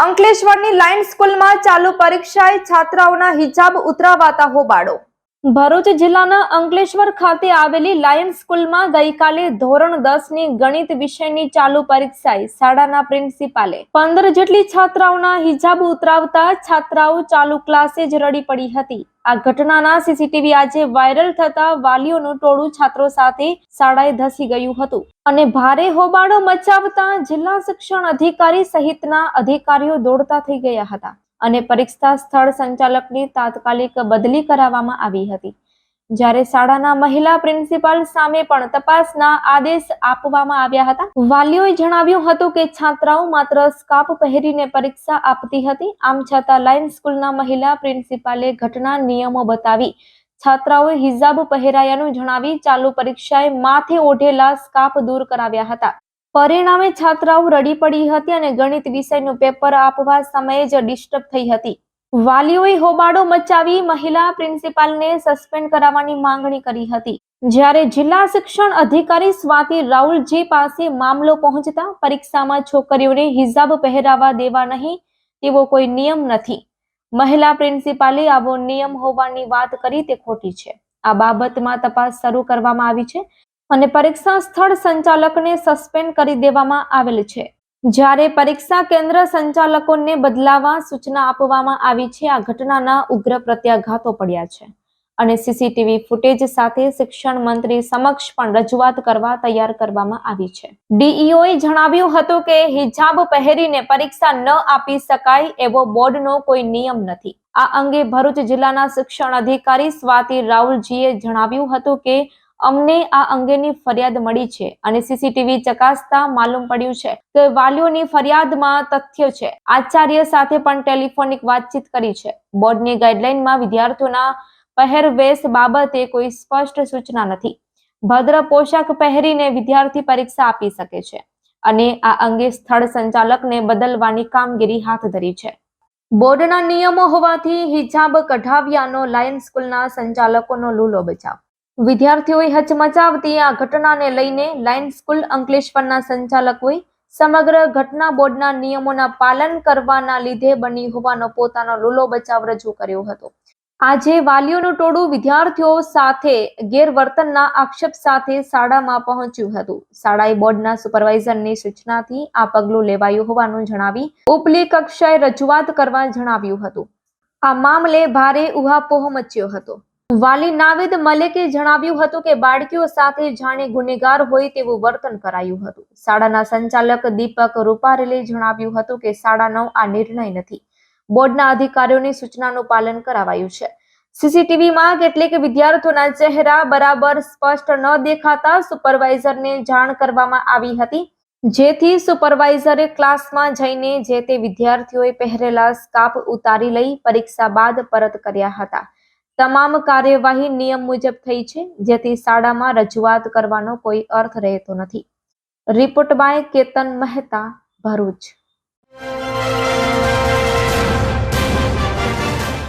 અંકલેશ્વરની lion સ્કૂલમાં ચાલુ પરીક્ષાએ છાત્રાઓના હિજાબ ઉતરાવાતા હોબાળો. ભરૂચ જિલ્લાના અંકલેશ્વર ખાતે આવેલી લાયન સ્કૂલમાં ગઈકાલે ધોરણ દસની ગણિત વિષયની ચાલુ પરીક્ષાએ શાળાના પ્રિન્સિપાલે પંદર જેટલી છાત્રાઓના હિજાબ ઉતરાવતા છાત્રાઓ ચાલુ ક્લાસે જ રડી પડી હતી. આ ઘટનાના સીસીટીવી આજે વાયરલ થતા વાલીઓનું ટોળું છાત્રો સાથે શાળાએ ધસી ગયું હતું. અને ભારે હોબાળો મચાવતા જિલ્લા શિક્ષણ અધિકારી સહિતના અધિકારીઓ દોડતા થઈ ગયા હતા. અને પરીક્ષા સ્થળ સંચાલકની તાત્કાલિક બદલી કરાવવામાં આવી હતી. જ્યારે શાળાના મહિલા પ્રિન્સિપાલ સામે પણ તપાસના આદેશ આપવામાં આવ્યા હતા. વાલીઓએ જણાવ્યું હતું કે છાત્રાઓ માત્ર સ્કાર્ફ પહેરીને પરીક્ષા આપતી હતી. આમ છતાં લાઇન સ્કૂલના મહિલા પ્રિન્સિપાલે ઘટના નિયમો બતાવી. છાત્રાઓએ હિજાબ પહેરાયાનું જણાવી ચાલુ પરીક્ષાએ માથે ઓઢેલા સ્કાર્ફ દૂર કરાવ્યા હતા. પરિણામે છાત્રાઓ રડી પડી હતી અને ગણિત વિષયનું પેપર આપવા સમયે જ ડિસ્ટર્બ થઈ હતી. વાલીઓએ હોબાળો મચાવી મહિલા પ્રિન્સિપાલને સસ્પેન્ડ કરાવવાની માંગણી કરી હતી. જ્યારે જિલ્લા શિક્ષણ અધિકારી સ્વાતિ રાહુલજી પાસે મામલો પહોંચતા પરીક્ષામાં છોકરીઓને હિજાબ પહેરાવા દેવા નહીં, તેવો કોઈ નિયમ નથી. મહિલા પ્રિન્સિપાલે આવો નિયમ હોવાની વાત કરી તે ખોટી છે. આ બાબતમાં તપાસ શરૂ કરવામાં આવી છે અને પરીક્ષા સ્થળ સંચાલકને સસ્પેન્ડ કરી દેવામાં આવેલ છે. જ્યારે પરીક્ષા કેન્દ્ર સંચાલકોને બદલાવા સૂચના આપવામાં આવી છે, આ ઘટનાના ઉગ્ર પ્રત્યાઘાતો પડ્યા છે. અને સીસીટીવી ફૂટેજ સાથે શિક્ષણ મંત્રી સમક્ષ પણ રજૂઆત કરવા તૈયાર કરવામાં આવી છે. ડીઈઓએ જણાવ્યું હતું કે, હિજાબ પહેરીને પરીક્ષા ન આપી શકાય એવો બોર્ડનો કોઈ નિયમ નથી. આ અંગે ભરૂચ જિલ્લાના શિક્ષણ અધિકારી સ્વાતિ રાહુલજીએ જણાવ્યું હતું કે અમને આ અંગેની ફરિયાદ મળી છે અને સીસીટીવી ચકાસતા માલુમ પડ્યું છે કે વાલીઓની ફરિયાદમાં તથ્ય છે. આચાર્ય સાથે પણ ટેલિફોનિક વાતચીત કરી છે. બોર્ડની ગાઈડલાઈનમાં વિદ્યાર્થીઓના પહેરવેશ બાબતે કોઈ સ્પષ્ટ સૂચના નથી. ભદ્ર પોશાક પહેરીને વિદ્યાર્થી પરીક્ષા આપી શકે છે અને આ અંગે સ્થળ સંચાલકને બદલવાની કામગીરી હાથ ધરી છે. બોર્ડના નિયમો હોવાથી હિજાબ કઢાવ્યાનો લાયન સ્કૂલના સંચાલકોનો લૂલો બચાવ. વિદ્યાર્થીઓએ હચમચાવતી આ ઘટનાને લઈને લાયન સ્કૂલ અંકલેશ્વરના સંચાલકોએ સમગ્ર ઘટના બોર્ડના નિયમોના પાલન કરવાના લીધે બની હોવાનો પોતાનો લૂલો બચાવ રજૂ કર્યો હતો. આજે વાલીઓનું ટોળું વિદ્યાર્થીઓ સાથે ગેરવર્તનના આક્ષેપ સાથે શાળામાં પહોંચ્યું હતું. શાળાએ બોર્ડના સુપરવાઇઝરની સૂચનાથી આ પગલું લેવાયું હોવાનું જણાવી ઉપલી કક્ષાએ રજૂઆત કરવા જણાવ્યું હતું. આ મામલે ભારે ઉહાપોહ મચ્યો હતો. વાલી નાવિદ મલેકે જણાવ્યું હતું કે બાળકીઓ સાથે જાણે ગુનેગાર હોય તેવું વર્તન કરાયું હતું. શાળાના સંચાલક દીપક રૂપારેલે જણાવ્યું હતું કે શાળાનો આ નિર્ણય નથી. બોર્ડના અધિકારીઓની સૂચનાનું પાલન કરાવાયું છે. સીસીટીવીમાં કેટલીક વિદ્યાર્થીઓના ચહેરા બરાબર સ્પષ્ટ ન દેખાતા સુપરવાઇઝરને જાણ કરવામાં આવી હતી. જેથી સુપરવાઇઝરે ક્લાસમાં જઈને જે તે વિદ્યાર્થીઓએ પહેરેલા સ્કાર્ફ ઉતારી લઈ પરીક્ષા બાદ પરત કર્યા હતા. તમામ કાર્યવાહી નિયમ મુજબ થઈ છે, જેથી શાળામાં રજૂઆત કરવાનો કોઈ અર્થ રહેતો નથી. Report by Ketan Mehta, Bharuch.